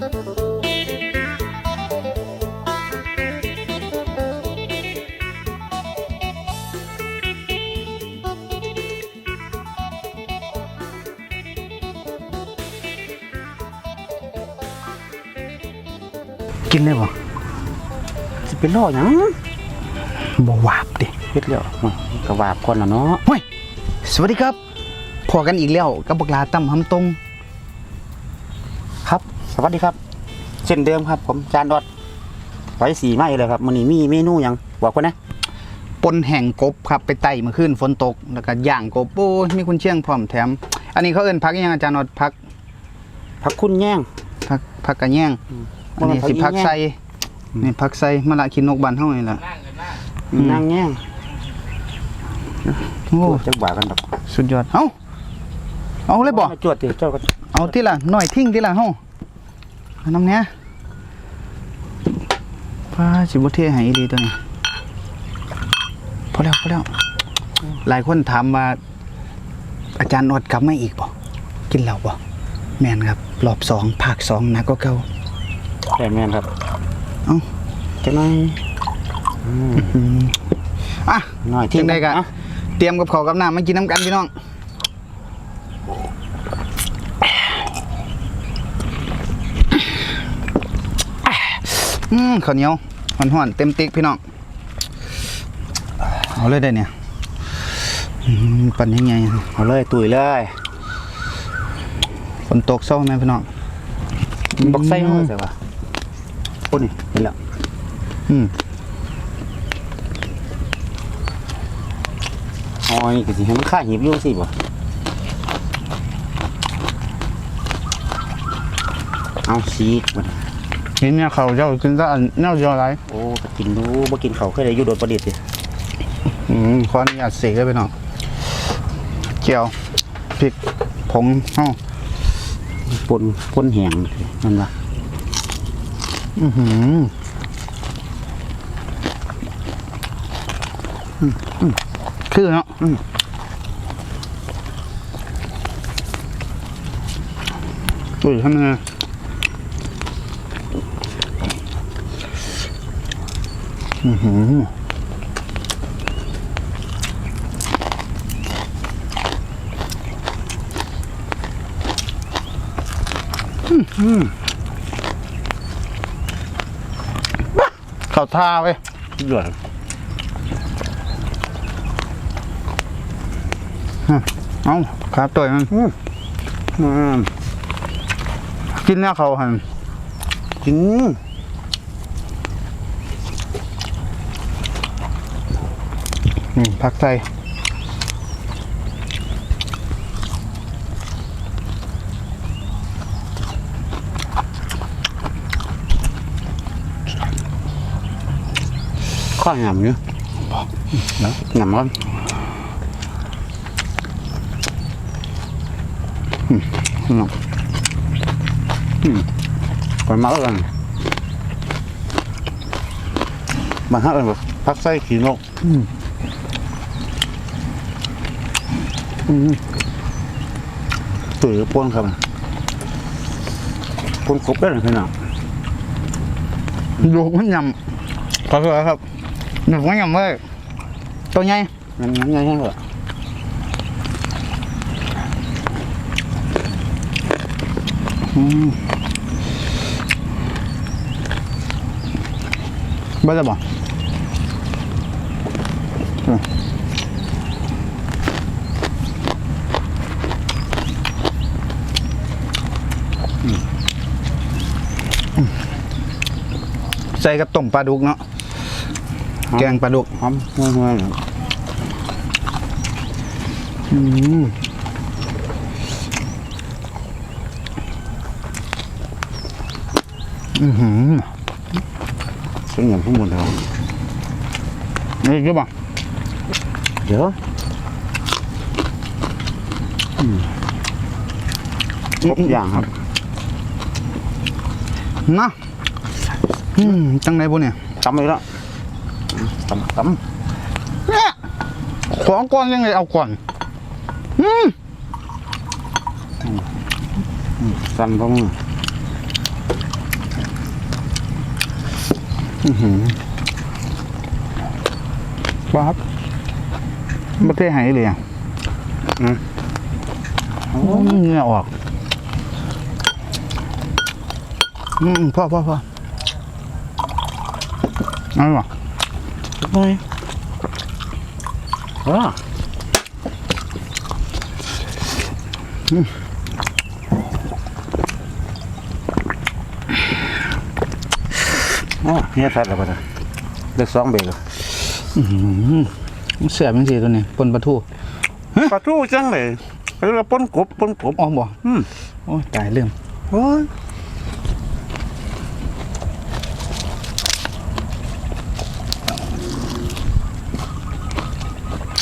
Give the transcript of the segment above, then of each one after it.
กินเลยบ่จะเป็นล่อหยังบ่วาบดิเฮ็ดแล้วอ้าวก็วาบก่อนล่ะเนาะ เฮ้ย สวัสดีครับพอกันอีกแล้วกับบักลาตั้มหำตรง วัสดีครับ เช่นเดิมครับ ผมจานดอดไว้สีไม้เลยครับมื้อนี้มีเมนูหยังบอกเพิ่นนะปนแห่งกบครับไปไต่เมื่อคืนฝนตกแล้วก็ย่างกบโอ้ยมีคุณเชียงพร้อมแถม อันนี้เขาเอิ้นพักอิหยังอาจารย์นอดพักผักคุณแย่งพักพักกระแยงอันนี้สิบ่แม่นผัพักกอีแยงไซนี่พักไซมะละคินนกบานเฮานี่ล่ะอืมนางแย่งโอ้โอ้จักว่ากันดอกสุดยอดเอ้าเอาเลยบ่มาจวดติเจ้าก็เอาที่ละหน่อยทิ้งที่ละเฮาเอา น้ำเนี้ยป้าสิบ่เทให้อีหลีตัวนี้พอแล้วพอแล้วหลายคนถามว่า อาจารย์นอดกลับมาอีกบ่กินเหล้าบ่แม่นครับรอบสองภาคสองหนักก็เก่าแต่แม่นครับเอ้าจังได๋อืมอะน้อยทิ้จังได้กะอะเตรียมกับข้าวกับน้ำมากินน้ำกันพี่น้อง อืมข้าวเหนียวห่อนๆเต็มติ๊กพี่น้องเอาเลยได้เนี่ยอืมปั่นยังไงเอาเลยตุยเลยฝนตกเศร้าไหมพี่น้องบักไส้เฮาใส่ว่าโอ้นี่เห็นแล้วอืมอ๋อนี่ก็สิให้มันค่าหีบอยู่สิบ่เอาซีกมัน เห็นเนี่ยเขาเจ้ากินซะอันเน่าเจียวอะไรโอ้ก็กินดูบ่กินเขาวเคยได้อยู่โดนประดิษฐ์สิอืมขออนุญาตเสกเลยพี่น้องเจียวพริกผงเอ้าปนปนแห้งนั่นว่าอือหืออืมอืมคือเนาะอืมอุ้ยทำยังไง อือหือเข้าท่าเว้ยเดือดเอาขาตัวมันอืมกินเนี่ยเขาหันกิน อืมผักใส่ข้าวหยำอยู่แล้วหยำก่อนพี่น้องก่อนมาแล้วกันมาหากันแบบพักไส้ขี้นก ตุ๋ยปนครับป้นกบได้หรือเปล่าดูมันยำขอโทษครับดูมันยำเว้ยตัวใหญ่งั้นงั้นงั้นเหรออืมบ่ได้บ่ ส่กับต้มปลาดุกเนาะแกงปลาดุกหอมห่วยห่วยอืมอือหือเสียงอย่างทั้งหมดแล้วนี่คือบ่เดี๋ยวครบอย่างครับนะ อืมจังไรบุเนี่ยตำเลยแล้วตำตเนี่ยของก่อนยังไงเอาก่อน อืมำตำพวกนี้บ้าครับประเทศไหนเลยอะอืมโอ้ยเหงื่อออก อืมพ่อพ่อพ่อเอาหรอสักหน่อยว้าอ๋อเนี่ยสัตว์แล้วปะเนี่ยเลือกสองเบรกเหรอเสียบจังซี่ตัวนี้ปนปลาทูปลาทูจังเลยเรียกว่าปนกบปนกบอ๋อบ่อืมโอ้ยตายลืมโอ้ย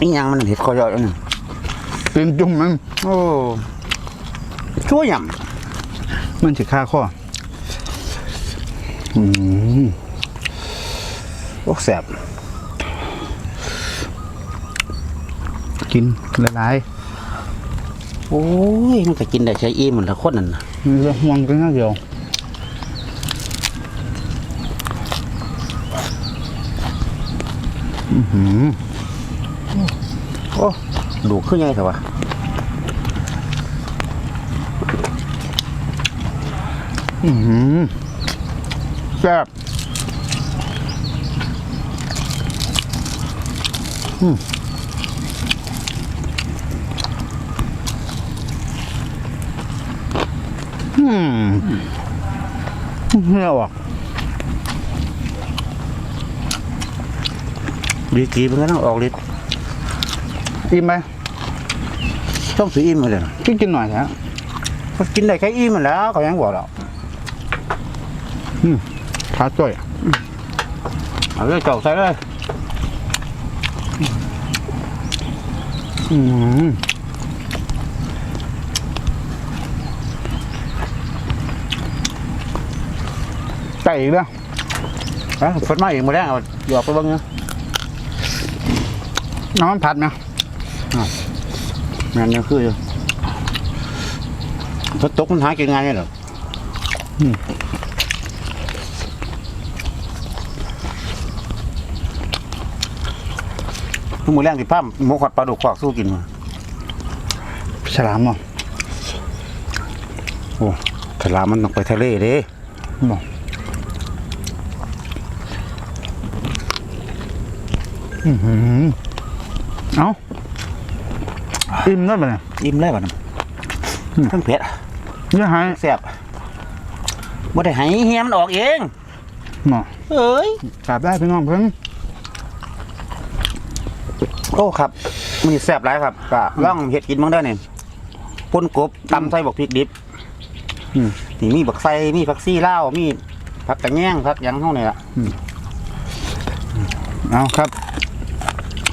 อีหยังมันเห็ดคอยอดอันนี้ตีนจุ่มมันโอ้ชั่วยมันสิค่าข้ออืมำโอ้แสบกินละลายโอ้ยมันก็กินได้ใช้อิ่มเหมือนละคนนั่นน่ะมันจะห่วงกันข้างเดียวอื้อหือ โอ้ดูขึ้นยังไงเถอะวะอื้อหือแซ่บอืมอืมเฮียว่ะดีกีมันก็ต้องออกฤทธิ์ อิ่มไหมต้องถืออิ่มเลยนะพี่กินหน่อยนะมันกินได้แค่อิ่มมันแล้วเขายังบอกเราขาจ่อยเอาเลยเจ้าใส่เลยอืมไก่อีกแล้วอะฝนมาอีกมาแล้วเอาหยอกไปเบ้างนะน้ำมันผัดไหม งานยังคืออยู่ฝนตกมันหากินง่ายเหรออืมทุกมือแรงที่ป้ามหมูขอดปลาดุกขวากสู้กินมาฉลามเหรอโอ้ฉลามมันต้องไปทะเลเด้บอกอือหือ เอา อิ่มได้ไหมเนี่ยอิ่มเลยบ่นะทั้งเผ็ดอยังหายแซ่บบ่ได้ให้เฮียมันออกเองเนาะเอ้ยกราบได้พี่น้องเพิ่งโอ้ครับมันแซ่บหลายครับก็ลองเฮ็ดกินบ้างได้อนี่ป่นกบตำใส่บักพริกดิบอืมนี่มีบักไส้มีผักซี่ลาวมีผักกระแยงผักหยังเฮานี่ล่ะเอาครับ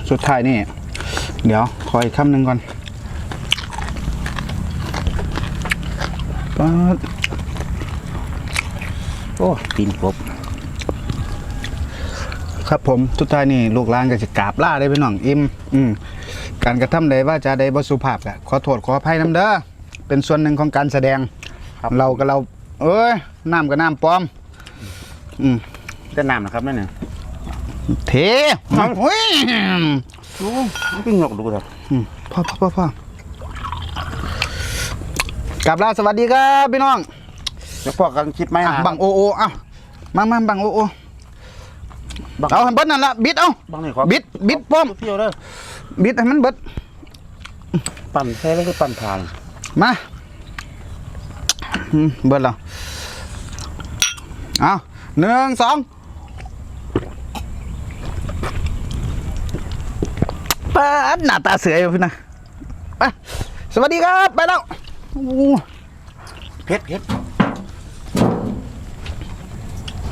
สุดท้ายนี่ เดี๋ยวขออีกคำหนึ่งก่อนป๊าดโอ้ตีนกบครับผมสุดท้ายนี่ลูกหลานก็จะกราบล่าได้พี่น้องอิ่มอืมการกระทำใดว่าจะใดบ่สุภาพก็ขอโทษขออภัยน้ำเด้อเป็นส่วนหนึ่งของการแสดงครับเราก็เรา เอ้ยน้ำกับน้ำปลอม อืมแต่น้ำนะครับนั่นน่ะเทเฮ้ย โอ้มันก็งอกดูครับอืมพ่อพ่อพ่อพ่อกลับลาสวัสดีครับพี่น้องแล้วพอกันคิดไหมอะนะบังโอโออะมามาบังโอโอบังเอาให้เบิดนั่นละบิดเอาบังนี่ขอบิดบิดป้อมเที่ยวเด้อบิดให้มันเบิดปั่นแท้แล้วก็ปั่นทางมาอืมเบิดแล้วเอาหนึ่งสอง ปิดหน้าตาเสืออยู่พี่นะไปสวัสดีครับ ไปแล้วเผ็ดเผ็ด